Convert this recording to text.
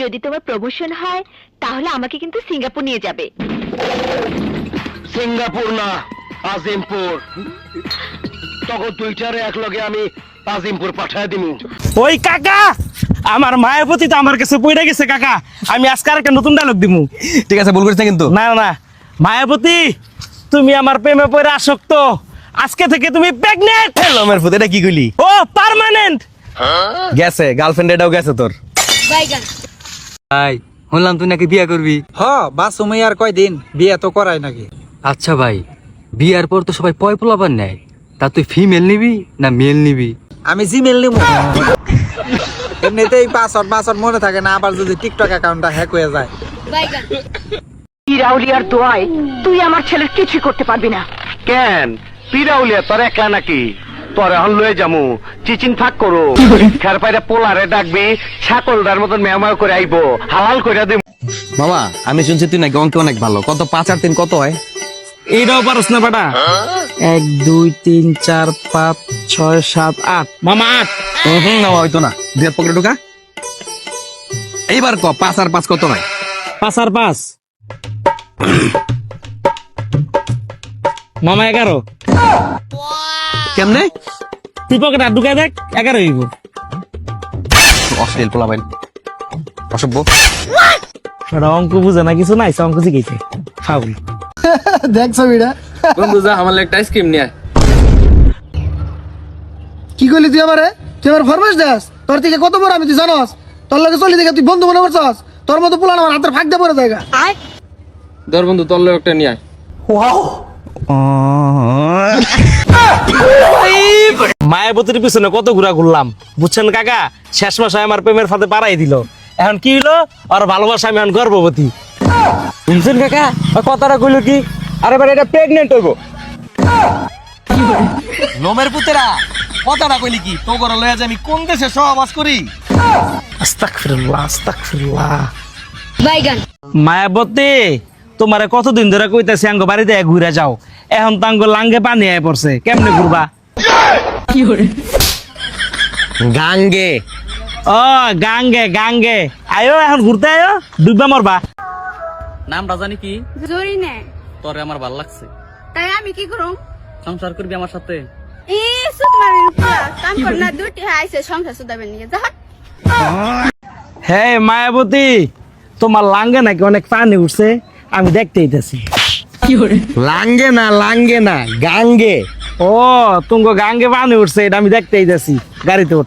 যদি তোমার প্রমোশন হয় তাহলে আমাকে কিন্তু সিঙ্গাপুর নিয়ে যাবে। সিঙ্গাপুর না আজিমপুর। তখন দুইটারে এক লগে আমি আজিমপুর পাঠায় দিমু। ওই কাকা আমার মায়ের প্রতি তো আমার কাছে পড়ে গেছে কাকা। আমি আজকে আর একটা নতুন ডায়লগ দিমু। ঠিক আছে ভুল করিস না কিন্তু না। না মায়াবতী তুমি আমার প্রেমে পড়ে আসক্ত। আজকে থেকে তুমি প্রেগনেন্ট হ্যালো আমার ফুট এটা কি কইলি? ও পার্মানেন্ট গেছে গার্লফ্রেন্ড এটাও গেছে তোর। ভাই শুনলাম তুই নাকি বিয়ে করবি। হ বাস সময় আর কয়দিন? বিয়ে তো করাই নাকি। আচ্ছা ভাই বিয়ার পর তো সবাই পয় পোলাবার নেয়। তা তুই ফিমেল নিবি না মেল নিবি? আমি জিমেল নিব। এমনিতেই পাসওয়ার্ড পাসওয়ার্ড মনে থাকে না আবার যদি টিকটক অ্যাকাউন্টটা হ্যাক হয়ে যায়। ইরাউলিয়ার দোয়ায় তুই আমার ছেলের কিছুই করতে পারবি না। কেন? পিরাউলিয়া তোর একলা নাকি? তোর এখন লয়ে যামু। চিচিন ফাঁক করো। খের পাইরা পোলারে ডাকবি ছাকলদার মতন মেয়ামায় করে আইবো। হালাল করে দেব মামা আমি শুনছি তুই নাকি অঙ্কে অনেক ভালো। কত পাঁচ আর তিন কত হয়? এইটাও পারস না বেটা। এক দুই তিন চার পাঁচ ছয় সাত আট। মামা আট। হুম না হয়তো না। দুই পকেটে ঢুকা। এইবার ক পাঁচ আর পাঁচ কত হয়? পাঁচ আর পাঁচ। মামা এগারো। কেমনে? তুই পকেট আর ঢুকাই দেখ এগারো হইব অশ্লীল পোলা বাইন অসভ্য অঙ্ক বুঝে না কিছু নাই অঙ্ক শিখেছে ফাউল বন্ধু যা আমার একটা আইসক্রিম নিয়ে কি করলি তুই আমারে? তুই আমার ফরমাস দাস? তোর থেকে কত বড় আমি তুই জানস? তোর লগে চলি দেখে তুই বন্ধু মনে করছস? তোর মতো পুলান আমার হাতের ফাঁক দিয়ে পড়ে জায়গা। ধর বন্ধু তোর লোক একটা নিয়ে আয়। মায়াবতীর পিছনে কত ঘুরা ঘুরলাম। বুঝছেন কাকা? শেষ মাসে আমার প্রেমের ফাঁদে পাড়াই দিল। এখন কি হলো আর ভালোবাসা আমি এখন গর্ভবতী। শুনছেন কাকা? কথাটা কইলো কি? আরে বেটা এটা প্রেগনেন্ট হইব। লোমের পুতেরা কইলি কি? তো করে লয়ে আমি কোন দেশে সহবাস করি? আস্তাগফিরুল্লাহ আস্তাগফিরুল্লাহ। মায়াবতী তোমারে কতদিন ধরে কইতাছি আঙ্গ বাড়িতে ঘুরে যাও। এখন তো আঙ্গ লাঙ্গে পানি আয় পড়ছে। কেমনে ঘুরবা? গাঙ্গে। ও গাঙ্গে গাঙ্গে। আয়ো এখন ঘুরতে আয়ো ডুববা মরবা। নামটা জানি কি? জরি নে। তোরে আমার ভালো লাগছে। তাই আমি কি করুম? সংসার করবি আমার সাথে? ই সুত মারিন পুরা কাম কর না দুটি আইছে সংসার সুদাবেন নিয়ে যা। হে মায়াবতী তোমার লাঙ্গে নাকি অনেক পানি উঠছে? আমি দেখতে ইতেছি লাঙ্গে না লাঙ্গে না গাঙ্গে। ও তুঙ্গ গাঙ্গে পানি উঠছে এটা আমি দেখতেই যাচ্ছি গাড়িতে উঠ